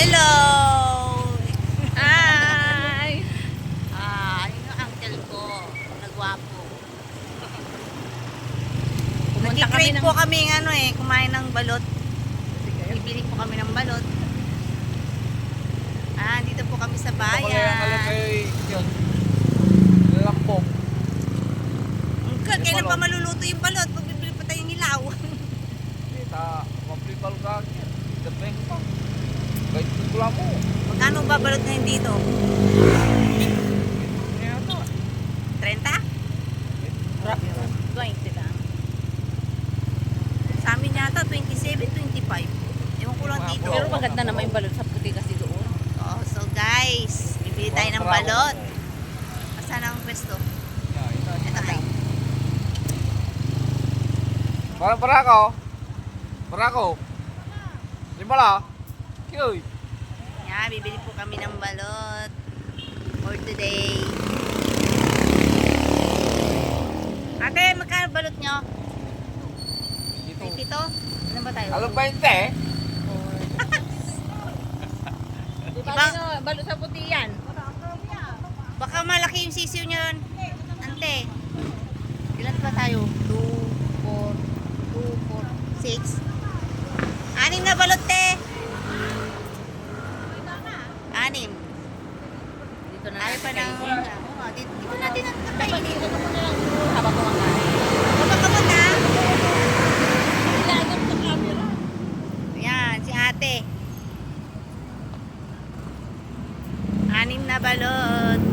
Hello! Hi! Ah, yun yung uncle ko. Nagwapo. Pumunta kami ng... po kami ng ano eh, kumain ng balot. Bibili po kami ng balot. Ah, dito po kami sa bayan. Lampok. Kailan pa maluluto yung balot? Pag bibili pa tayong ilaw. Kita, maplipal ka. Depeng pa. Kahit pula mo. Magkano ba balot ngayon dito? Kaya ito. 30? 20 lang. Sa amin yata 27, 25. Ewan ko lang dito. Pero maganda naman yung balon sa puti kasi doon. Oh, so guys, bibili tayo ng balot. Asan ang pwesto? Ito tayo. Parang para ako. Para ako. Lima la. Yoy. Yeah, bibili po kami ng balot for today. Ate, magkano balot nyo? Dito. 22? Ano ba tayo? Alam ba hindi eh? Di ba Iba- ano, balon sa puti yan? Baka malaki yung sisiw nyo yun. Ante, ilan ba tayo? 2, 4, 2, 4, 6. May panahon. Hindi ko natin ang kakainin. Ano ko eh. lang habang kumakain. Kapag na. Ilagan sa camera. Ayan, si ate. Anim na balot.